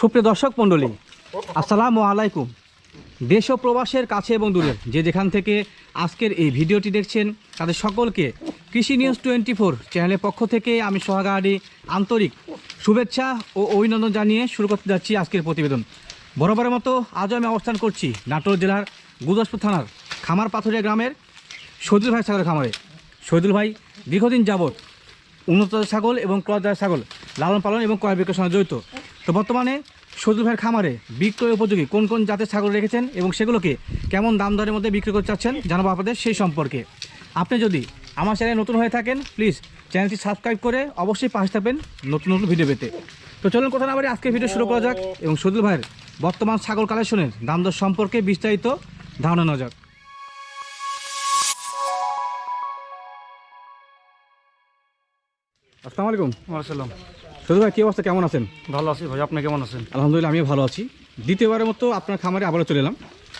সুপ্রিয় দর্শক মণ্ডলী, আসসালামু আলাইকুম। দেশ ও প্রবাসের কাছে এবং দূরের যে যেখান থেকে আজকের এই ভিডিওটি দেখছেন, তাদের সকলকে কৃষি নিউজ টোয়েন্টি ফোর চ্যানেলের পক্ষ থেকে আমি সোহাগাড়ি আন্তরিক শুভেচ্ছা ও অভিনন্দন জানিয়ে শুরু করতে যাচ্ছি আজকের প্রতিবেদন। বরাবরের মতো আজও আমি অবস্থান করছি নাটোর জেলার গুরদাসপুর থানার খামার পাথরিয়া গ্রামের শহীদুল ভাই ছাগলের খামারে। শহীদুল ভাই দীর্ঘদিন যাবৎ উন্নত ছাগল এবং জাতের ছাগল লালন পালন এবং ক্রয় বিক্রয়ের সঙ্গে জড়িত। তো বর্তমানে সজুল ভাইয়ের খামারে বিক্রয় উপযোগী কোন কোন জাতের ছাগল রেখেছেন এবং সেগুলোকে কেমন দাম দরের মধ্যে বিক্রি করতে চাচ্ছেন জানাব আপনাদের সেই সম্পর্কে। আপনি যদি আমার চ্যানেল নতুন হয়ে থাকেন প্লিজ চ্যানেলটি সাবস্ক্রাইব করে অবশ্যই পাশে থাকবেন নতুন নতুন ভিডিও পেতে। তো চলুন কথা না বাড়ি আজকে ভিডিও শুরু করা যাক এবং সজুল ভাইয়ের বর্তমান ছাগল কালেকশনের দাম দর সম্পর্কে বিস্তারিত ধারণা নেওয়া যাক। আসসালামু আলাইকুম। আসসালাম। ভাই কী অবস্থা? কেমন আছেন? ভালো আছি ভাই আপনি কেমন আছেন? আলহামদুলিল্লাহ আমিও ভালো আছি। দ্বিতীয়বারের মতো আপনার খামারে আবারও চলে এলাম।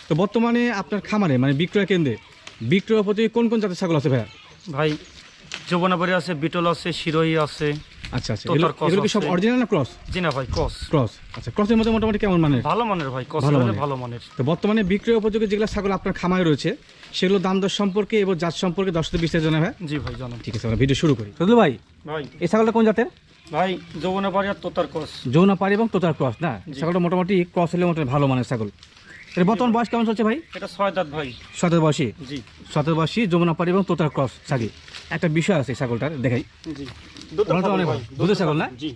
তো বর্তমানে আপনার খামারে মানে বিক্রয় কেন্দ্রে বিক্রয় প্রতি কোন কোন জাতের ছাগল আছে ভাইয়া? ভাই যৌবনাবাড়ি আছে বিটল আছে শিরোহী আছে আচ্ছা আচ্ছা। এগুলো- এগুলো কি সব অরিজিনাল না ক্রস জি না ভাই কস ক্রস আচ্ছা ক্রসের মধ্যে মোটামুটি কেমন মানে ভালো মানের ভাই ভালো ভালো মানের। তো বর্তমানে বিক্রয় উপযোগী যেগুলো ছাগল আপনার খামারে রয়েছে সেগুলো দাম দর সম্পর্কে এবং জাত সম্পর্কে দশ থেকে বিস্তারিত জানাবে জি ভাই জানান ঠিক আছে আমরা ভিডিও শুরু করি। ভাই ভাই এই ছাগলটা কোন জাতের? ভাই যৌবনাবাড়ি আর তোতার কস যৌনাপাড়ি এবং তোতার ক্রস না? ছাগলটা মোটামুটি ক্রস হলে মোটামুটি ভালো মানের ছাগল। এর বর্তমান বয়স কেমন চলছে ভাই? এটা ছয় দাঁত ভাই। সতেরো বয়সী? জি। সতেরো বয়সী যমুনাপাড়ি এবং তোতার ক্রস ছাগি একটা বিষয় আছে এই ছাগলটার দেখাই। জি। অনেক দুধের ছাগল না? জি।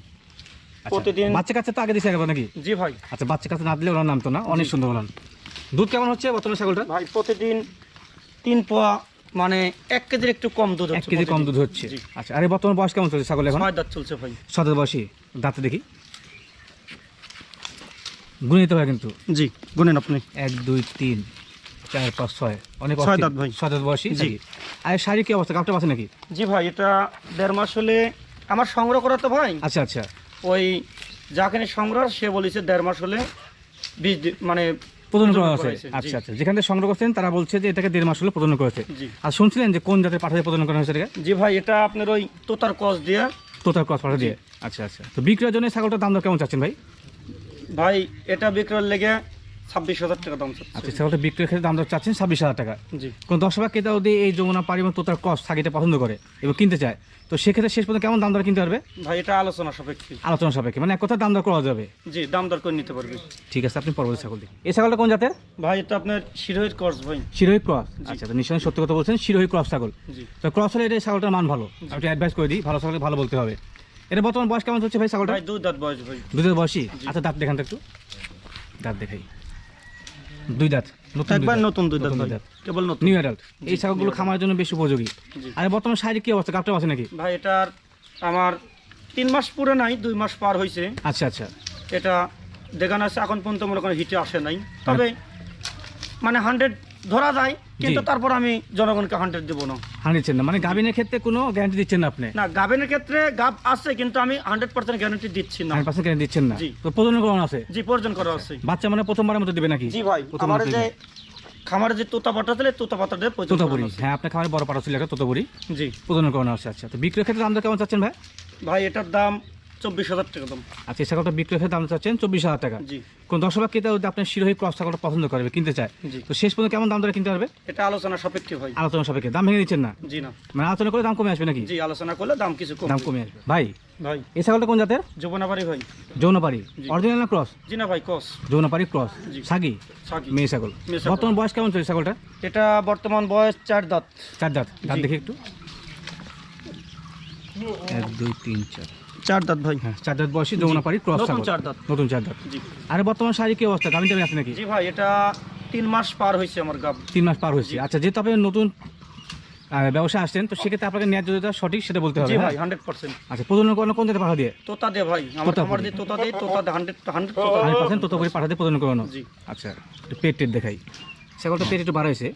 আচ্ছা, প্রতিদিন বাচ্চা কাছে তো আগে দিছে একবার নাকি? জি ভাই। আচ্ছা বাচ্চা কাছে না দিলে ওনার নাম তো না? অনেক সুন্দর বলেন। দুধ কেমন হচ্ছে বর্তমানে ছাগলটা ভাই প্রতিদিন তিন পোয়া মানে এক কেজির একটু কম দুধ এক কেজি কম। দুধ হচ্ছে। আচ্ছা আরে বর্তমান বয়স কেমন চলছে ছাগল এখন? ছয় দাঁত চলছে ভাই। সতেরো বয়সী? দাঁতে দেখি। গুণিত হয় কিন্তু। জি গুনেন আপনি। এক দুই তিন চার পাঁচ ছয়। অনেক ছয় দাঁত ভাই। ছয় দাঁত বয়সী জি। আর শারীরিক কি অবস্থা? কাপটা আছে নাকি? জি ভাই এটা দেড় মাস হলে আমার সংগ্রহ করা তো ভাই। আচ্ছা আচ্ছা। ওই যাখানে সংগ্রহ সে বলেছে দেড় মাস হলে দি- মানে প্রদান করা আছে। হয়েছে, আচ্ছা আচ্ছা। যেখান থেকে সংগ্রহ করছেন তারা বলছে যে এটাকে দেড় মাস হলো প্রদান করেছে আর শুনছিলেন যে কোন জাতের পাঠাতে প্রদান করা হয়েছে এটাকে? জি ভাই এটা আপনার ওই তোতার কস দিয়ে। তোতার কস পাঠা দিয়ে। আচ্ছা আচ্ছা। তো বিক্রয়ের জন্য ছাগলটার দাম দর কেমন চাচ্ছেন ভাই? ভাই এটা বিক্রয়ের লেগে ছাব্বিশ হাজার টাকা দাম আচ্ছা ছাগলটা বিক্রয়ের ক্ষেত্রে দাম চাচ্ছেন ছাব্বিশ হাজার টাকা। জি। কোন দশ টাকা ক্রেতা যদি এই যমুনা পাড়ি তোতার ক্রস থাকিটা পছন্দ করে এবং কিনতে চায় তো সেক্ষেত্রে শেষ পর্যন্ত কেমন দাম দর কিনতে পারবে? ভাই এটা আলোচনা সাপেক্ষে। আলোচনা সাপেক্ষে মানে এক কথা দাম দর করা যাবে। জি দাম দর করে নিতে পারবে। ঠিক আছে আপনি পরবর্তী ছাগল এই ছাগলটা কোন জাতের? ভাই এটা আপনার ভাই। শিরোহী ক্রস আচ্ছা তো নিশ্চয়ই সত্য কথা বলছেন ক্রস ছাগল। তো ক্রস হলে এটা ছাগলটার মান ভালো। আমি অ্যাডভাইস করে দিই ভালো ছাগল ভালো বলতে হবে। এটা বর্তমান বয়স কেমন চলছে ভাই ছাগলটা দাঁত বয়স ভাই। দুধের বয়সী? আচ্ছা দাঁত দেখান তো একটু। দাঁত দেখাই। দুই দাঁত একবার নতুন দুই দাঁত। কেবল নতুন। নিউ অ্যাডাল্ট এই ছাগলগুলো খামারের জন্য বেশি উপযোগী। আর বর্তমান শারীরিক কি অবস্থা? কাপটা আছে নাকি? ভাই এটার আমার তিন মাস পুরো নাই দুই মাস পার হয়েছে আচ্ছা আচ্ছা। এটা দেখানো আছে এখন পর্যন্ত মনে করেন হিটে আসে নাই। তবে মানে হান্ড্রেড ধরা যায় কিন্তু তারপর আমি জনগণকে হান্ড্রেড দেবো না। হান্ড্রেড না। মানে গাভিনের ক্ষেত্রে কোনো গ্যারান্টি দিচ্ছেন না আপনি? না গাবেনের ক্ষেত্রে গাব আছে কিন্তু আমি হান্ড্রেড পার্সেন্ট গ্যারান্টি দিচ্ছি না। হান্ড্রেড পার্সেন্ট গ্যারান্টি দিচ্ছেন না? তো প্রজনন করানো আছে? জি পর্যন্ত করা আছে। বাচ্চা মানে প্রথমবারের মতো দেবে নাকি? জি ভাই আমার যে। খামারে যে তোতা পাটা দিলে তোতা পাতা দিয়ে তোতাপুরি। হ্যাঁ আপনার খামারে বড় পাঠা ছিল একটা তোতাপুরি। জি। প্রজনন করানো আছে। আচ্ছা তো বিক্রয় ক্ষেত্রে দাম কেমন চাচ্ছেন ভাই? ভাই এটার দাম চব্বিশ হাজার টাকা দাম। আচ্ছা এই ছাগলটা বিক্রয় দাম চাচ্ছেন চব্বিশ হাজার টাকা। জি। কোন দশ টাকা ক্রেতা যদি আপনার শিরোহী ক্রস ছাগলটা পছন্দ করবে কিনতে চায় তো শেষ পর্যন্ত কেমন দাম কিনতে পারবে? এটা আলোচনা সাপেক্ষে ভাই আলোচনা সাপেক্ষে। দাম ভেঙে দিচ্ছেন না? জি না। মানে আলোচনা করে দাম কমে আসবে নাকি? জি আলোচনা করলে দাম কিছু কম দাম কমে আসবে। ভাই ভাই। এই ছাগলটা কোন জাতের? ভাই যৌনপাড়ি অরিজিনাল না ক্রস জি না ভাই যৌনপাড়ি ক্রস। সাগি? মেয়ে ছাগল। বর্তমান বয়স কেমন চলছে ছাগলটা? এটা বর্তমান বয়স চার দাঁত। চার দাঁত। দাঁত দেখি একটু। এক দুই তিন চার। চার দাঁত ভাই। হ্যাঁ চার দাঁত বয়সী যৌনপাড়ি ক্রস নতুন চার দাঁত নতুন চার দাঁত আরে বর্তমান শারীরিক কি অবস্থা? গাভিন টাভিন আছে নাকি? জি ভাই এটা তিন মাস পার হয়েছে আমার গাব তিন মাস পার হয়েছে। আচ্ছা যেহেতু আপনি নতুন আহ, ব্যবসায় আসছেন তো সেক্ষেত্রে আপনাকে ন্যায্য যেটা সঠিক সেটা বলতে হবে জি হ্যাঁ? ভাই হান্ড্রেড পার্সেন্ট আচ্ছা প্রজনন করানো কোন জাতের পাঠা দিয়ে? তোতা দে ভাই আমার আমার পুরি। যে তোতা দে তোতা দে হান্ড্রেড হান্ড্রেড হান্ড্রেড পার্সেন্ট তত করে পাঠাতে প্রদান করানো? জি। আচ্ছা পেট টেট দেখাই। সেগুলো তো পেট একটু বাড়াইছে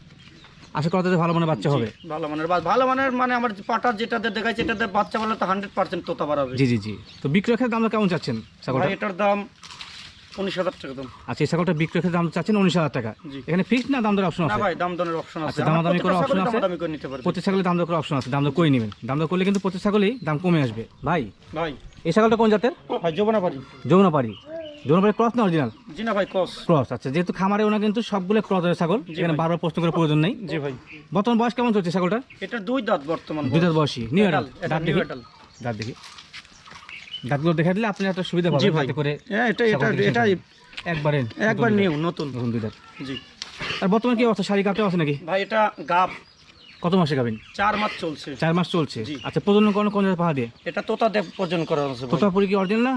আশা করা যাচ্ছে ভালো মনে বাচ্চা হবে। ভালো মানের ভালো মানের মানে আমার পাটা যেটাতে দেখাইছে এটাতে বাচ্চা বলে তো হান্ড্রেড পার্সেন্ট তোতা বাড়াবে জি জি জি। তো বিক্রয় ক্ষেত্রে দামটা কেমন চাচ্ছেন ছাগলটা? ভাই এটার দাম উনিশ হাজার টাকা দাম। আচ্ছা এই ছাগলটা বিক্রয় ক্ষেত্রে দাম চাচ্ছেন উনিশ হাজার টাকা। এখানে ফিক্সড না দাম দর অপশন না আছে? ভাই দাম দনের অপশন আছে। আচ্ছা, করার প্রত্যেকটা option ছাগলে আছে? দামাদামি করে নিতে পারবে। প্রতি ছাগলের দাম দর করার অপশন আছে। দাম দর করে নেবেন। দাম দর করলে কিন্তু প্রতি ছাগলেই দাম কমে আসবে। ভাই ভাই। এই ছাগলটা কোন জাতের? ভাই যৌবনা পারি জোনাপাড়ি ক্রস না অরিজিনাল? জি না ভাই কস ক্রস আচ্ছা। যেহেতু খামারে ওনা কিন্তু সবগুলো ক্রসের ছাগল জি এখানে বারবার প্রশ্ন করার প্রয়োজন নেই। জি ভাই। বর্তমান বয়স কেমন চলছে ছাগলটা এটা দুই দাঁত বর্তমান দুই দাঁত বয়সী। নিউ এডাল দাঁত দেখি। দাঁত দেখি। দাঁতগুলো দেখা দিলে আপনি একটা সুবিধা পাবেন যাতে করে হ্যাঁ এটা এটা এটা একবারে একবার নিউ নতুন। নতুন দুই দাঁত। জি। আর বর্তমানে কি অবস্থা? শাড়ি কাপটা আছে নাকি? ভাই এটা গাব কত মাসে গাবেন? চার মাস চলছে। চার মাস চলছে? আচ্ছা প্রজনন করানো কোন জায়গায় দিয়ে? এটা তোতা দেব প্রজনন করা আছে তোতা তোতাপুরি কি অরিজিনাল না?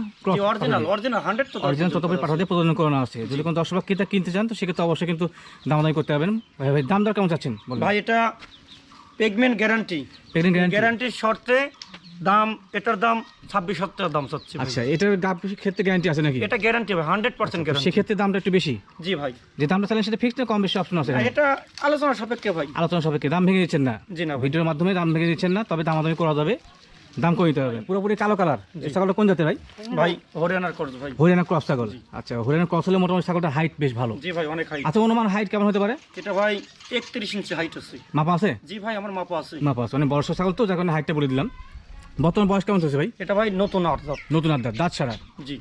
অরিজিনাল অরিজিনাল হান্ড্রেড তোতা অরিজিনাল তোতাপুরি পাঠা দিয়ে প্রজনন করানো আছে। যদি কোনো দর্শক কিটা কিনতে চান তো সেক্ষেত্রে অবশ্যই কিন্তু দাম দামাদামি করতে পারবেন। ভাই ভাই দাম দর কেমন চাচ্ছেন? বলুন। ভাই এটা পেগমেন্ট গ্যারান্টি পেগমেন্ট গ্যারান্টি গ্যারান্টির শর্তে দাম এটার দাম ছাব্বিশ সত্তর দাম চাচ্ছি। আচ্ছা এটার গাব ক্ষেত্রে গ্যারান্টি আছে নাকি? এটা গ্যারান্টি ভাই হান্ড্রেড পার্সেন্ট গ্যারান্টি সেক্ষেত্রে দামটা একটু বেশি? জি ভাই। যে দামটা চাইলেন সেটা ফিক্সড না কম বেশি অপশন আছে এটা আলোচনা সাপেক্ষে ভাই। আলোচনা সাপেক্ষে দাম ভেঙে দিচ্ছেন না। জি না ভিডিওর মাধ্যমে দাম ভেঙে দিচ্ছেন না তবে দামাদামি করা যাবে। দাম কমিতে হবে। পুরোপুরি কালো কালার। ছাগলটা কোন জাতের ভাই? ভাই হরিয়ানার করজ ভাই। হরিয়ানা ক্রস ছাগল। আচ্ছা হরিয়ানা ক্রস হলে মোটামুটি ছাগলটা হাইট বেশ ভালো। জি ভাই অনেক হাইট আচ্ছা অনুমান হাইট কেমন হতে পারে? এটা ভাই একত্রিশ ইঞ্চি হাইট আছে। মাপা আছে? জি ভাই আমার মাপা আছে। মাপা আছে। মানে বর্ষ ছাগল তো কারণে হাইটটা বলে দিলাম। বর্তমান বয়স কেমন চলছে ভাই? এটা ভাই নতুন আট নতুন আদাত দাঁত ছাড়া? জি।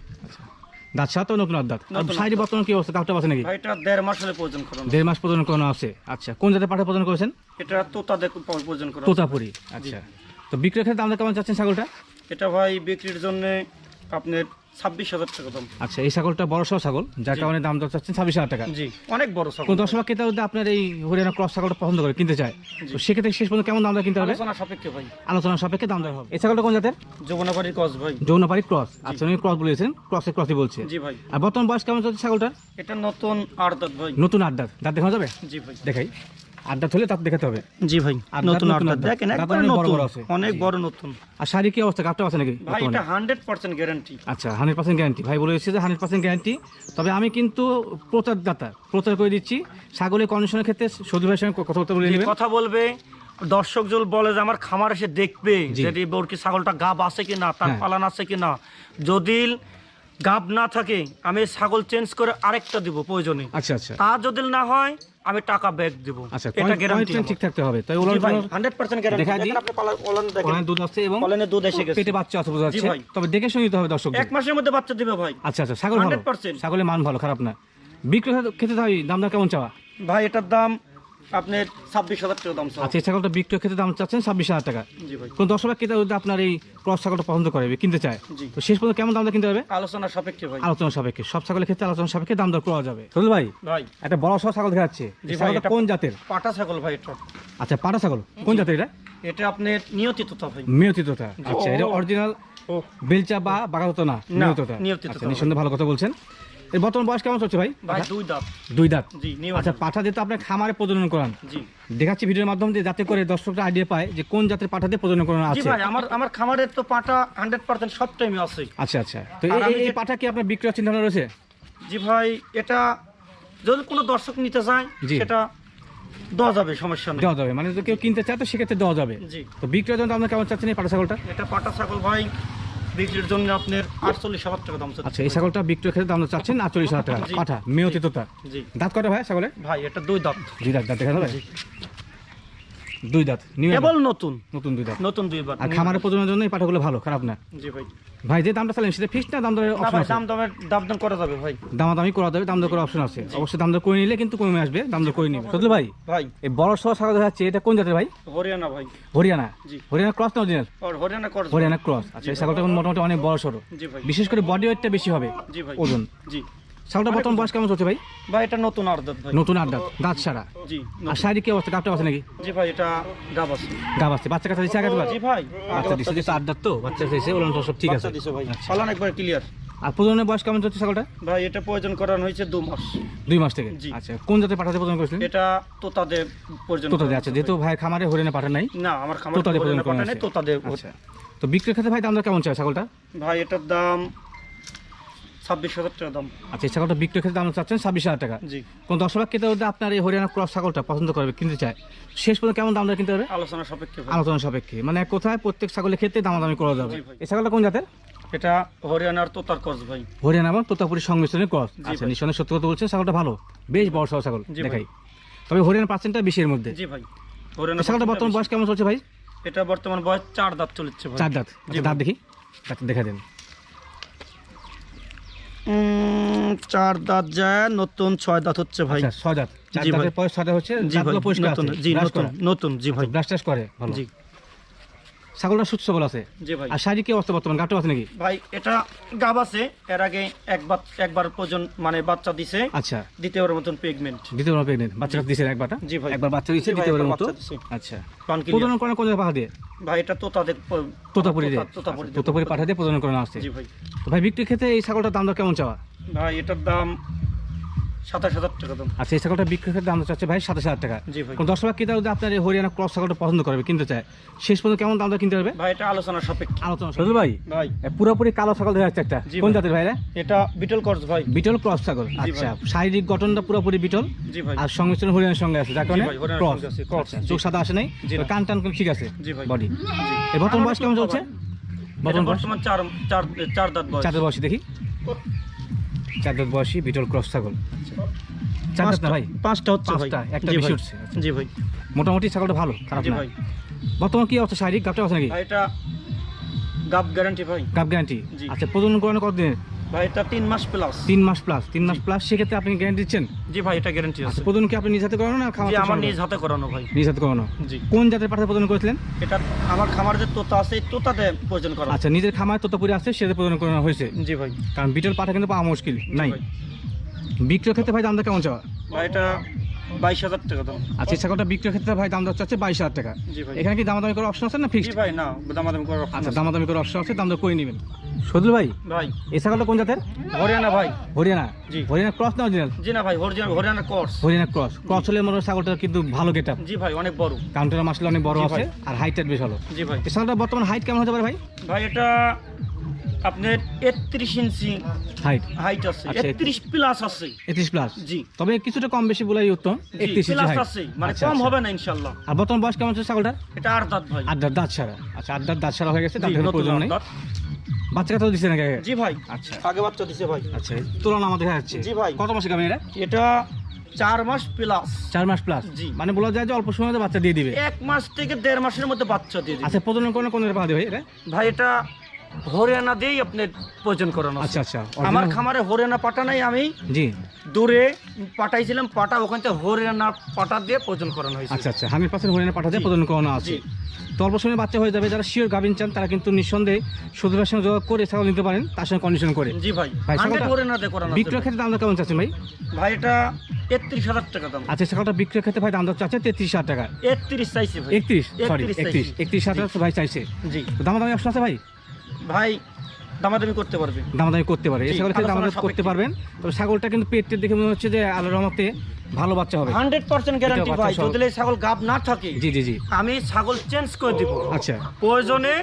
দাঁত ছাড়া তো নতুন আদাত আর সাইডে বর্তমান কি অবস্থা? কাপটা আছে নাকি? এটা দেড় মাস হলে প্রয়োজন করানো। দেড় মাস করানো আছে। আচ্ছা কোন জাতের পাঠা করেছেন? এটা তোতা প্রয়োজন করা তোতাপুরি আচ্ছা। তো বিক্রির ক্ষেত্রে কেমন চাচ্ছেন ছাগলটা? এটা ভাই বিক্রির জন্য আপনার ছাব্বিশ হাজার টাকা দাম। আচ্ছা এই ছাগলটা বড় সহ ছাগল যার কারণে দাম দর চাচ্ছেন ছাব্বিশ হাজার টাকা। জি অনেক বড় ছাগল। কোন দর্শক ক্রেতা যদি আপনার এই হরিয়ানা ক্রস ছাগলটা পছন্দ করে কিনতে চায়। তো সেক্ষেত্রে শেষ পর্যন্ত কেমন দাম দর কিনতে হবে? আলোচনা সাপেক্ষে ভাই। আলোচনা সাপেক্ষে দাম দর হবে। এই ছাগলটা কোন জাতের? যমুনাবাড়ির কস ভাই। যৌনপাড়ি ক্রস। আচ্ছা উনি ক্রস বলেছেন ক্রসে ক্রসই বলছে। জি ভাই। আর বর্তমান বয়স কেমন চলছে ছাগলটার? এটা নতুন আট দাঁত ভাই। নতুন আট দাঁত। দাঁত দেখানো যাবে? জি ভাই। দেখাই। দাঁত হলে তাঁত দেখাতে হবে। জি ভাই নতুন দাঁত। দেখেন একবার নতুন অনেক বড় নতুন। আর শাড়ি কি অবস্থা? কাপটা আছে নাকি ভাই এটা হান্ড্রেড পার্সেন্ট গ্যারান্টি আচ্ছা হান্ড্রেড পার্সেন্ট গ্যারান্টি ভাই বলে এসেছে যে হান্ড্রেড পার্সেন্ট গ্যারান্টি তবে আমি কিন্তু প্রচার দাতা প্রচার করে দিচ্ছি। ছাগলের কন্ডিশনের ক্ষেত্রে সৌদি ভাইয়ের সঙ্গে কথা বলতে বলে নেবেন। কথা বলবে। দর্শক জল বলে যে আমার খামার এসে দেখবে। যদি ওর কি ছাগলটা গাব আছে কি না তার হ্যাঁ। পালান আছে কি না যদি গাব না থাকে আমি ছাগল চেঞ্জ করে আরেকটা দিব প্রয়োজনে। আচ্ছা আচ্ছা। তা যদি না হয় আমি টাকা ব্যাক দেব। আচ্ছা এটা গ্যারান্টি ঠিক থাকতে হবে। তাই ওলন 100% গ্যারান্টি দেখা আপনি পালন দেখেন। অনেক দুধ আছে এবং পালনে দুধ এসে গেছে। পেটে বাচ্চা আছে বোঝা যাচ্ছে। তবে দেখে শুনে নিতে হবে দর্শক এক মাসের মধ্যে বাচ্চা দিবে ভাই। আচ্ছা আচ্ছা ছাগল ভালো। 100% ছাগলের মান ভালো খারাপ না। বিক্রি খেতে ভাই দাম দর কেমন চাওয়া? ভাই এটার দাম আপনার ছাব্বিশ হাজার টাকা দাম আচ্ছা এই ছাগলটা বিক্রি ক্ষেত্রে দাম চাচ্ছেন ছাব্বিশ হাজার টাকা। জি ভাই। কোন ক্রেতা যদি আপনার এই ক্রস ছাগলটা পছন্দ করে কিনতে চায় তো শেষ পর্যন্ত কেমন দাম কিনতে হবে আলোচনা সাপেক্ষে ভাই। আলোচনা সাপেক্ষে। সব ছাগলের ক্ষেত্রে আলোচনা সাপেক্ষে দাম দর করা যাবে। ভাই ভাই। একটা বড় সহ ছাগল ছাগলটা কোন জাতের? পাটা ছাগল ভাই এটা। আচ্ছা পাটা ছাগল। কোন জাতের এটা? এটা আপনার নিয়তিততা ভাই। আচ্ছা এটা অরিজিনাল বেলচা বা বাগাততা না। আচ্ছা নিঃসন্দেহে ভালো কথা বলছেন। এর বর্তমান বয়স কেমন চলছে ভাই? ভাই দুই দাঁত। দুই দাঁত? জি আচ্ছা পাঠা দিয়ে তো আপনার খামারে প্রজনন করান। জি। দেখাচ্ছি ভিডিওর মাধ্যমে দিয়ে যাতে করে দর্শকরা আইডিয়া পায় যে কোন জাতের পাঠা দিয়ে প্রজনন করানো আছে। ভাই আমার আমার খামারের তো পাটা হান্ড্রেড পার্সেন্ট সব টাইমে আছে। আচ্ছা আচ্ছা। তো এই- যে- পাঠা কি আপনার বিক্রয় চিন্তা রয়েছে? জি ভাই এটা যদি কোনো দর্শক নিতে চায়। সেটা দেওয়া যাবে সমস্যা নেই। দেওয়া যাবে। মানে যদি কেউ কিনতে চায় তো সেক্ষেত্রে দেওয়া যাবে। জি। তো বিক্রয় জন্য আপনার কেমন চাচ্ছেন এই পাঠা ছাগলটা? এটা পাটা ছাগল ভাই বিক্রির জন্য আপনার আটচল্লিশ হাজার টাকা দাম আচ্ছা এই ছাগলটা বিক্রির ক্ষেত্রে দাম চাচ্ছেন আটচল্লিশ হাজার টাকা। পাঠা মেয়তি মেয়তিততা। জি দাঁত কটা ভাই ছাগলের? ভাই এটা দুই দাঁত। দুই দাঁত দাঁত দেখা যাবে দুই দাঁত কেবল নতুন। নতুন দুই দাঁত। নতুন দুইবার আর খামারের প্রজনের জন্য এই পাঠাগুলো ভালো খারাপ না। জি ভাই। ভাই যে দামটা চালেন সেটা ফিক্সড না দাম দরের না অপশন দাম দামের দাম দাম করা যাবে ভাই। দামাদামি করা যাবে দাম দর করার অপশন আছে। অবশ্যই দাম দর করে নিলে কিন্তু কমে আসবে দাম দর করে নিবে। সত্যি ভাই ভাই। এই বড় সহ দেখা যাচ্ছে এটা কোন জাতের ভাই? হরিয়ানা ভাই। হরিয়ানা। জি। হরিয়ানা ক্রস না অরিজিনাল হরিয়ানা কর হরিয়ানা ক্রস আচ্ছা এই ছাগলটা মোটামুটি অনেক বড় সড়ো জি ভাই। বিশেষ করে বডি ওয়েটটা বেশি হবে জি ভাই। ওজন। জি। ছাগলটা বর্তমান বয়স কেমন চলছে ভাই? ভাই এটা নতুন আর ভাই। নতুন আড্ডা দাঁত সারা? জি আর শারীরিক কি অবস্থা? গাবটা আছে নাকি? জি ভাই এটা গাব আছে। গাব আছে। বাচ্চা কাছে দিচ্ছে আগে জি ভাই বাচ্চা দিচ্ছে দিচ্ছে আড্ডা তো বাচ্চা দিচ্ছে ওলান সব ঠিক আছে। দিছে ভাই। আচ্ছা। পালন একবার ক্লিয়ার আর প্রজনের বয়স কেমন চলছে ছাগলটা ভাই এটা প্রয়োজন করানো হয়েছে দু মাস। দুই মাস থেকে? আচ্ছা কোন জাতের পাঠাতে প্রজন করেছিলেন? এটা তোতাদের প্রয়োজন করানো আচ্ছা যেহেতু ভাই। খামারে হরিণে পাঠা নাই না আমার খামার তোতাদের প্রজন করানো পাঠানে আছে। তোতাদের আচ্ছা। তো বিক্রির ক্ষেত্রে ভাই দাম দর কেমন চাই ছাগলটা ভাই এটার দাম ছাব্বিশ হাজার টাকা দাম। আচ্ছা এই ছাগলটা বিক্রির ক্ষেত্রে দাম চাচ্ছেন ছাব্বিশ হাজার টাকা। জি। কোন দশ লাখ যদি আপনার এই হরিয়ানা ক্রস ছাগলটা পছন্দ করবে কিনতে চায় শেষ পর্যন্ত কেমন দাম কিনতে হবে? আলোচনা সাপেক্ষে আলোচনা সাপেক্ষে। মানে কোথায় প্রত্যেক ছাগলের ক্ষেত্রে দামাদামি করা যাবে। জি ভাই। এই ছাগলটা কোন জাতের? এটা হরিয়ানার তোতার কস ভাই। হরিয়ানা এবং তোতাপুরি সংমিশ্রণের ক্রস। আচ্ছা নিঃসন্দেহে সত্য কথা বলছেন ছাগলটা ভালো। বেশ বড় সহ ছাগল দেখাই। তবে হরিয়ানা পার্সেন্টটা বেশির মধ্যে। জি ভাই। হরিয়ানা ছাগলটা বর্তমান বয়স কেমন চলছে ভাই? এটা বর্তমান বয়স চার দাঁত চলেছে চার দাঁত। আচ্ছা, দাঁত দেখি। দাঁত দেখা দেন। চার দাঁত যায় নতুন ছয় দাঁত হচ্ছে ভাই। আচ্ছা ছয় দাঁত। চার। দাঁতের পরে হচ্ছে জি ভাই নতুন জি নতুন। নতুন জি ভাই। ব্রাশ করে জি। ছাগলটা সুস্থ সবল আছে? জি ভাই। আর শারীরিক অবস্থা বর্তমান? গাটো আছে নাকি? ভাই এটা গাব আছে। এর আগে একবার একবার পর্যন্ত মানে বাচ্চা দিছে। আচ্ছা। দ্বিতীয়বার মতন প্রেগনেন্ট দ্বিতীয়বার প্রেগনেন্ট বাচ্চা দিয়েছেন একবারটা? জি ভাই। একবার বাচ্চা জি ভাই, মতো? আচ্ছা। প্রজনন করেন কোন জায়গায় দিয়ে? ভাই এটা তোতাদের তোতাপুরি তোতাপুরি দিয়ে। তোতাপুরি পাঠা দিয়ে প্রজনন করানো আসছে জি ভাই। তো ভাই বিক্রির ক্ষেত্রে এই ছাগলটার দাম দর কেমন চাওয়া? ভাই এটার দাম সাতাশ হাজার টাকা দাম। আচ্ছা এই ছাগলটা ক্ষেত্রে দাম চাচ্ছে ভাই সাতাশ হাজার টাকা। জি ভাই। কোন দর্শক ক্রেতা আপনার এই হরিয়ানা ক্রস ছাগলটা পছন্দ করবে কিনতে চায়? শেষ পর্যন্ত কেমন দাম কিনতে পারবে? ভাই এটা আলোচনা সাপেক্ষে। আলোচনা ভাই ভাই। পুরোপুরি কালো ছাগল দেখা যাচ্ছে একটা। কোন জাতের ভাইরা এটা বিটল কর্স ভাই। বিটল ক্রস ছাগল। আচ্ছা শারীরিক গঠনটা পুরোপুরি বিটল। জি ভাই। আর সংমিশ্রণ হরিয়ানার সঙ্গে আছে যার কারণে হরিয়ানার ক্রস। সঙ্গে আছে, cross, চোখ সাদা আসে নাই কান টান ঠিক আছে? বডি এর বর্তমান বয়স কেমন চলছে? বর্তমান চার চার চার দাঁত বয়স। চার দাঁত বয়সী দেখি। চার দাঁত বয়সী বিটল ক্রস ছাগল। চার দাঁত না ভাই? পাঁচটা হচ্ছে ভাই। একটা বেশি উঠছে, আচ্ছা। জি ভাই। মোটামুটি ছাগলটা ভালো খারাপ না? বর্তমান কি অবস্থা? শারীরিক গাপটা আছে নাকি? এটা গাব গ্যারান্টি ভাই। গাপ গ্যারান্টি। আচ্ছা প্রজনন করানো কতদিনের? ভাই এটা তিন মাস প্লাস তিন মাস প্লাস তিন মাস প্লাস সেক্ষেত্রে আপনি গ্যারান্টি দিচ্ছেন? জি ভাই এটা গ্যারান্টি আচ্ছা আছে। প্রজনন কি আপনি নিজ হাতে করানো না খামার জি আমার? নিজ হাতে করানো ভাই। নিজ হাতে করানো? জি। কোন জাতের পাঠা প্রজনন করেছিলেন? এটা আমার খামার যে তোতা আছে তোতাতে প্রয়োজন করা। আচ্ছা নিজের খামার তোতাপুরি আছে সেটা প্রজনন করানো হয়েছে? জি ভাই। কারণ বিটল পাঠা কিন্তু পাওয়া মুশকিল নাই। বিক্রয় ক্ষেত্রে ভাই দামটা কেমন চাওয়া? ভাই এটা বাইশ হাজার টাকা দাম। আচ্ছা ক্ষেত্রে ভাই দাম বাইশ হাজার টাকা। এখানে কি দামাদামি করার অপশন আছে না ফিক্সড ভাই না দামাদামি করার option আচ্ছা দামাদামি করার অপশন আছে দাম দর করে নেবেন? সদুল ভাই ভাই। এই ছাগলটা কোন জাতের? হরিয়ানা ভাই। হরিয়ানা। জি। হরিয়ানা ক্রস না অরিজিনাল জি না ভাই Haryana Haryana course Haryana cross cross হলে মনে ছাগলটা কিন্তু ভালো গেট জি ভাই অনেক বড়। কাউন্টার মাসলে অনেক বড় জি আছে আর বেশ ভালো। জি ভাই। এই ছাগলটা বর্তমান হাইট কেমন হতে পারে ভাই? ভাই এটা আপনার একত্রিশ ইঞ্চি হাইট হাইট আছে। আচ্ছা, একত্রিশ। প্লাস আছে। একত্রিশ প্লাস জি। তবে কিছুটা কম বেশি বলাই উত্তম। একত্রিশ ইঞ্চি প্লাস হাইট আছে। মানে আচ্ছা, কম আচ্ছা। হবে না ইনশাল্লাহ আর বর্তমান বয়স কেমন হচ্ছে ছাগলটার? এটা আর দাঁত ভাই। আট দাঁত দাঁত ছাড়া। আচ্ছা আট দাঁত দাঁত ছাড়া হয়ে গেছে জি, দাঁত নতুন প্রয়োজন নেই। বাচ্চা কথা দিচ্ছে নাকি জি ভাই। আচ্ছা। আগে বাচ্চা দিছে ভাই। আচ্ছা তুলনা আমাদের দেখা যাচ্ছে। জি ভাই। কত মাসে গাবে এটা এটা চার মাস প্লাস চার মাস প্লাস জি। মানে বলা যায় যে অল্প সময় বাচ্চা দিয়ে দিবে। এক মাস থেকে দেড় মাসের মধ্যে বাচ্চা দিয়ে দিবে। আচ্ছা প্রজনন কোন পা দেবে এটা? ভাই এটা হরিয়ানা দিয়েই আপনি প্রয়োজন করানো আচ্ছা আচ্ছা আমার খামারে হরিয়ানা পাটা নাই আমি। জি। দূরে পাঠাইছিলাম পাটা ওখান থেকে হরিয়ানা পাটা দিয়ে প্রয়োজন করানো হয়েছে। আচ্ছা আচ্ছা হান্ড্রেড পার্সেন্ট হরিয়ানা পাঠাতে জি। প্রজনন করানো আছে। জি। তো অল্প সময় বাচ্চা হয়ে যাবে যারা শিওর গাভিন চান তারা কিন্তু নিঃসন্দেহে সুদূরের সঙ্গে যোগাযোগ করে ছাগল নিতে পারেন তার সঙ্গে কন্ডিশন করে। জি ভাই ভাই, দিয়ে বিক্রয় ক্ষেত্রে দাম কেমন চাচ্ছেন ভাই? ভাই এটা একত্রিশ হাজার টাকা দাম। আচ্ছা ছাগলটা বিক্রয় ক্ষেত্রে ভাই দাম চাচ্ছে তেত্রিশ হাজার টাকা। একত্রিশ চাইছি একত্রিশ সরি একত্রিশ। একত্রিশ হাজার ভাই চাইছে। জি। তো দামাদামি অপশন আছে ভাই? ভাই দামাদামি করতে পারবে। দামাদামি করতে পারে। এই ছাগলের ক্ষেত্রে দামাদামি করতে পারবেন। তবে ছাগলটা কিন্তু পেটের দেখে মনে হচ্ছে যে আলোর রহমতে ভালো বাচ্চা হবে। হান্ড্রেড পার্সেন্ট গ্যারান্টি ভাই। যদি ছাগল গাব না থাকে জি জি জি। আমি ছাগল চেঞ্জ করে দিব। আচ্ছা। প্রয়োজনে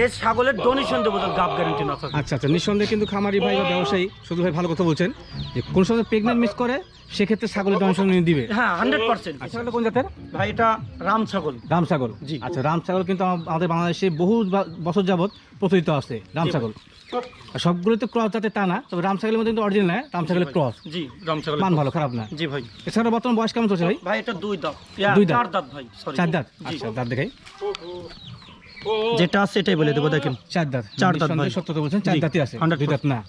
এই ছাগলের ডোনেশন দেবো গাব গ্যারান্টি না আচ্ছা আচ্ছা নিঃসন্দেহে কিন্তু খামারি ভাই বা ব্যবসায়ী শুধু ভাই ভালো কথা বলছেন যে কোন সময় প্রেগনেন্ট মিস করে সেক্ষেত্রে ছাগলের ডোনেশন দিবে। হ্যাঁ হান্ড্রেড পার্সেন্ট ছাগলটা কোন জাতের? ভাই এটা রাম ছাগল। রাম ছাগল। জি। আচ্ছা রাম ছাগল কিন্তু আমাদের বাংলাদেশে বহু বছর যাবত প্রচলিত আছে রাম ছাগল। সবগুলো তো ক্রস জাতের তা না তবে রাম ছাগলের মধ্যে কিন্তু অরিজিনাল না রাম ছাগলের ক্রস জি রাম ছাগল মান ভালো খারাপ না। জি ভাই। এছাড়া বর্তমান বয়স কেমন চলছে ভাই? ভাই এটা দুই দাঁত। দুই দাঁত? চার দাঁত ভাই সরি চার দাঁত। আচ্ছা দাঁত দেখাই। যেটা আছে এটাই বলে দেবো দেখেন। চার দাঁত চার দাঁত ভাই। সত্য তো বলছেন চার দাঁতই আছে। 100% দুই দাঁত না।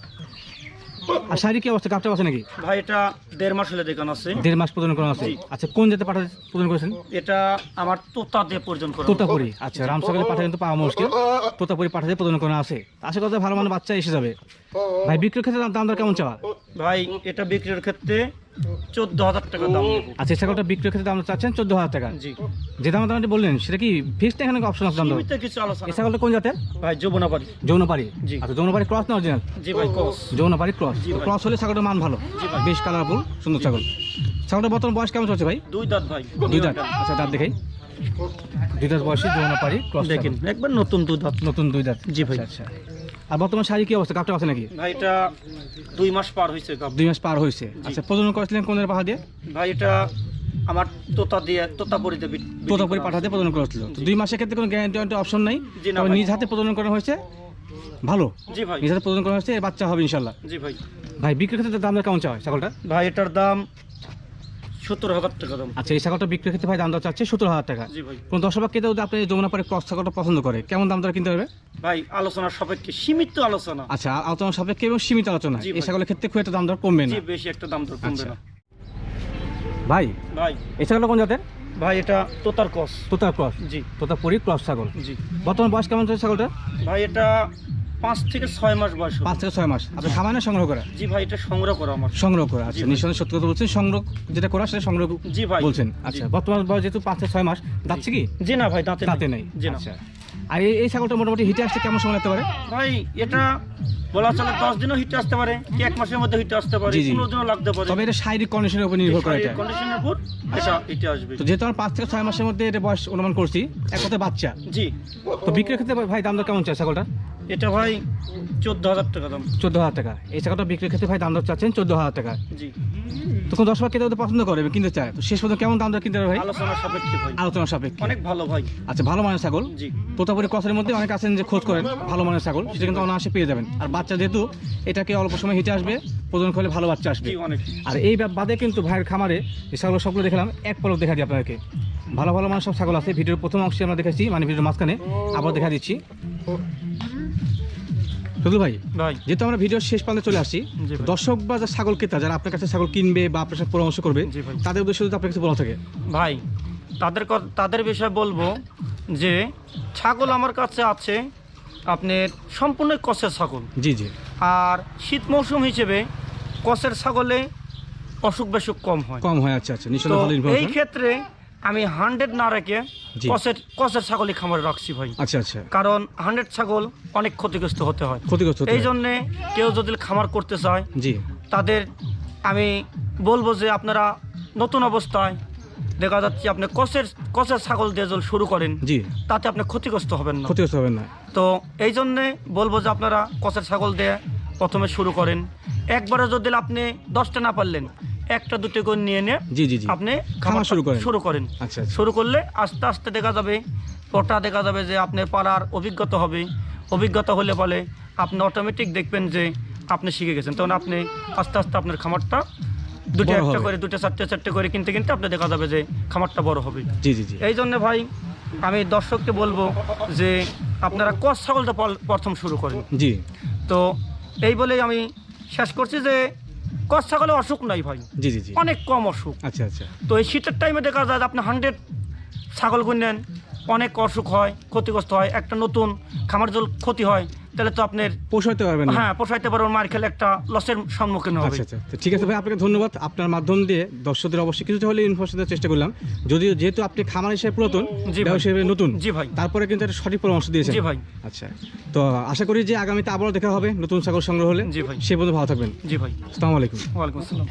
আর কি অবস্থা? কাপটা আছে নাকি? ভাই এটা দেড় মাস হলে দেখানো আছে। দেড় মাস প্রদান করা আছে। আচ্ছা কোন জাতে পাঠা করেছেন? এটা আমার তোতা দিয়ে পর্যন্ত করা তোতাপুরি। আচ্ছা পাঠা কিন্তু পাওয়া মুশকিল। তোতাপুরি পাঠাতে প্রদান করা আছে। আশা করতে ভালো মানে বাচ্চা এসে যাবে। ভাই বিক্রির ক্ষেত্রে দাম- দাম দর কেমন চাওয়া? ভাই এটা বিক্রির ক্ষেত্রে চোদ্দ হাজার টাকা দাম। আচ্ছা এই ছাগলটা বিক্রির ক্ষেত্রে দাম চাচ্ছেন চোদ্দ হাজার টাকা? জি। যে দাম বললেন সেটা কি ফিক্সড এখানে অপশন আছে দাম? কিছু আলোচনা। এই ছাগলটা কোন জাতের? ভাই যৌনপাড়ি জি। আচ্ছা ক্রস না অরিজিনাল জি ভাই ক্রস ক্রস হলে ছাগলটার মান ভালো। বেশ কালারফুল সুন্দর ছাগল। ছাগলটা বর্তমান বয়স কেমন চলছে ভাই? দুই দাঁত ভাই। দুই দাঁত। আচ্ছা দাঁত দেখাই। দুই দাঁত বয়সী যৌনপাড়ি ক্রস দেখেন একবার নতুন দুই দাঁত। নতুন দুই দাঁত। জি ভাই। আচ্ছা। আর বর্তমান শাড়ি কি অবস্থা? কাপটা আছে নাকি? ভাই এটা দুই মাস পার হয়েছে গাব। দুই মাস পার হয়েছে আচ্ছা প্রজনন করেছিলেন কোন পাহা দিয়ে ভাই এটা আমার তোতা দিয়ে তোতাপুরিতে তোতাপুরি করা পাঠাতে প্রজনন করেছিল তো দুই মাসের ক্ষেত্রে কোনো গ্যারান্টি অপশন নাই? নিজ হাতে প্রজনন করা হয়েছে? ভালো। জি ভাই। নিজ হাতে প্রজনন করা হয়েছে বাচ্চা হবে ইনশাল্লাহ। জি ভাই। ভাই বিক্রির ক্ষেত্রে দাম দর কেমন চাওয়া ছাগলটা ভাই এটার দাম সত্তর হাজার টাকা দাম। আচ্ছা এই ছাগলটা বিক্রির ক্ষেত্রে ভাই দাম দর চাচ্ছে সত্তর হাজার টাকা। জি ভাই। কোন দর্শক কেটে যদি আপনি যমুনা পারে ক্রস ছাগলটা পছন্দ করে কেমন দাম দর কিনতে হবে? ভাই আলোচনার সাপেক্ষে সীমিত আলোচনা। আচ্ছা আলোচনা সাপেক্ষে এবং সীমিত আলোচনা। এই ছাগলের ক্ষেত্রে খুব একটা দাম দর কমবে না। জি বেশি একটা দাম দর কমবে আচ্ছা। না। ভাই ভাই। এই ছাগলটা কোন জাতের? ভাই এটা তোতার কস তোতার ক্রস। জি। তোতাপুরি ক্রস ছাগল। জি। বর্তমান বয়স কেমন চলছে ছাগলটা ভাই এটা পাঁচ থেকে ছয় মাস বয়স পাঁচ থেকে ছয় মাস। খামানে সংগ্রহ করা জি ভাই এটা সংগ্রহ করা আমার। সংগ্রহ করা আচ্ছা ভাই। নিঃসন্দেহে সত্য কথা বলছেন সংগ্রহ যেটা করা সেটা সংগ্রহ জি ভাই। বলছেন। আচ্ছা বর্তমান বয়স যেহেতু পাঁচ থেকে ছয় মাস কি? জি না ভাই দাঁতে নেই। জি না। আচ্ছা আর এই- ছাগলটা মোটামুটি হিটে আসতে কেমন সময় লাগতে পারে? ভাই এটা বলা চলে দশ দিনও হিটে আসতে পারে কি এক মাসের মধ্যে হিটে আসতে পারে জি, জি। পনেরো দিনও লাগতে পারে। তবে এটা শারীরিক কন্ডিশনের উপর নির্ভর করে এটা। কন্ডিশনের উপর এটা হিটে আসবে। তো যেহেতু আমার পাঁচ থেকে ছয় মাসের মধ্যে এটা বয়স অনুমান করছি এক কথায় বাচ্চা। জি। তো বিক্রির ক্ষেত্রে ভাই দাম দর কেমন চাই ছাগলটা এটা ভাই চোদ্দ হাজার টাকা দাম। চোদ্দ হাজার টাকা। এই ছাগলটা বিক্রির ক্ষেত্রে ভাই দাম দর চাচ্ছেন চোদ্দ হাজার টাকা। জি। তখন দশ টাকা কেটে পছন্দ করে এবং কিনতে চায়। তো শেষ পর্যন্ত কেমন দাম দর কিনতে ভাই? আলোচনার সাপেক্ষে ভাই। আলোচনা সাপেক্ষে। অনেক ভালো ভাই। আচ্ছা ভালো মানের ছাগল। জি। তোতাপুরি কসের মধ্যে অনেক আছেন যে খোঁজ করেন ভালো মানের ছাগল। সেটা কিন্তু অনায়াসে পেয়ে যাবেন। আর বাচ্চা যেহেতু এটাকে অল্প সময় হিটে আসবে প্রজন করলে ভালো বাচ্চা আসবে। অনেক। আর এই বাদে কিন্তু ভাইয়ের খামারে এই ছাগল সবগুলো দেখলাম এক পলক দেখা দিই আপনাদেরকে। ভালো ভালো মানের সব ছাগল আছে। ভিডিওর প্রথম অংশে আমরা দেখাচ্ছি মানে ভিডিওর মাঝখানে আবার দেখা দিচ্ছি। শুধু ভাই যেহেতু আমরা ভিডিওর শেষ প্রান্তে চলে ভাই। দর্শক বা যারা ছাগল ক্রেতা যারা আপনার কাছে ছাগল কিনবে বা আপনার সাথে পরামর্শ করবে তাদের উদ্দেশ্যে যদি আপনার কাছে বলা থাকে। ভাই তাদের তাদের বিষয়ে বলব যে ছাগল আমার কাছে আছে আপনার সম্পূর্ণ কষের ছাগল। জি জি। আর শীত মৌসুম হিসেবে কষের ছাগলে অসুখ বেসুখ কম হয়। কম হয় আচ্ছা আচ্ছা এই ক্ষেত্রে আমি হান্ড্রেড না রেখে। কষের কষের ছাগলই খামারে রাখছি ভাই। আচ্ছা আচ্ছা। কারণ হান্ড্রেড ছাগল অনেক ক্ষতিগ্রস্ত হতে হয়। ক্ষতিগ্রস্ত এই। জন্যে কেউ যদি খামার করতে চায় জি। তাদের আমি বলব যে আপনারা নতুন অবস্থায় দেখা যাচ্ছে আপনি কষের কষের ছাগল দিয়ে যদি শুরু করেন জি। তাতে আপনি ক্ষতিগ্রস্ত হবেন না। ক্ষতিগ্রস্ত হবেন না। তো এই জন্যে বলব যে আপনারা কষের ছাগল দিয়ে প্রথমে শুরু করেন। একবারে যদি আপনি দশটা না পারলেন একটা দুটো করে নিয়ে নিয়ে জি জি জি। আপনি খামার খামারটা শুরু করেন। শুরু করেন। আচ্ছা আচ্ছা। শুরু করলে আস্তে আস্তে দেখা যাবে ওটা দেখা যাবে যে আপনার পাড়ার অভিজ্ঞতা হবে। অভিজ্ঞতা হলে বলে আপনি অটোমেটিক দেখবেন যে আপনি শিখে গেছেন। তখন আপনি আস্তে আস্তে আপনার খামারটা দুটো একটা করে দুটো চারটে চারটে করে কিনতে কিনতে আপনি দেখা যাবে যে খামারটা বড় হবে। জি জি জি। এই জন্য ভাই আমি দর্শককে বলব যে আপনারা কস ছাগলটা প্রথম শুরু করেন। জি। তো এই বলেই আমি শেষ করছি যে ছাগলে অসুখ নাই ভাই। জি জি জি। অনেক কম অসুখ। আচ্ছা আচ্ছা। তো এই শীতের টাইমে দেখা যায় আপনি হান্ড্রেড ছাগল কিনলেন অনেক অসুখ হয় ক্ষতিগ্রস্ত হয় একটা নতুন খামার জল ক্ষতি হয় তাহলে তো আপনার পোষাইতে পারবেন না। হ্যাঁ পোষাইতে পারবেন মার খেলে একটা লসের সম্মুখীন হবে আচ্ছা। আচ্ছা ঠিক আছে ভাই আপনাকে ধন্যবাদ। আপনার মাধ্যম দিয়ে দর্শকদের অবশ্যই কিছুটা হলে ইনফরমেশন দেওয়ার চেষ্টা করলাম। যদিও যেহেতু আপনি খামার হিসেবে পুরাতন হিসেবে নতুন জি ভাই। তারপরে কিন্তু একটা সঠিক পরামর্শ দিয়েছেন। জি ভাই। আচ্ছা। তো আশা করি যে আগামীতে আবারও দেখা হবে নতুন ছাগল সংগ্রহ হলে। জি ভাই। সে পর্যন্ত ভালো থাকবেন। জি ভাই। আসসালামু আলাইকুম। ওয়ালাইকুম আসসালাম।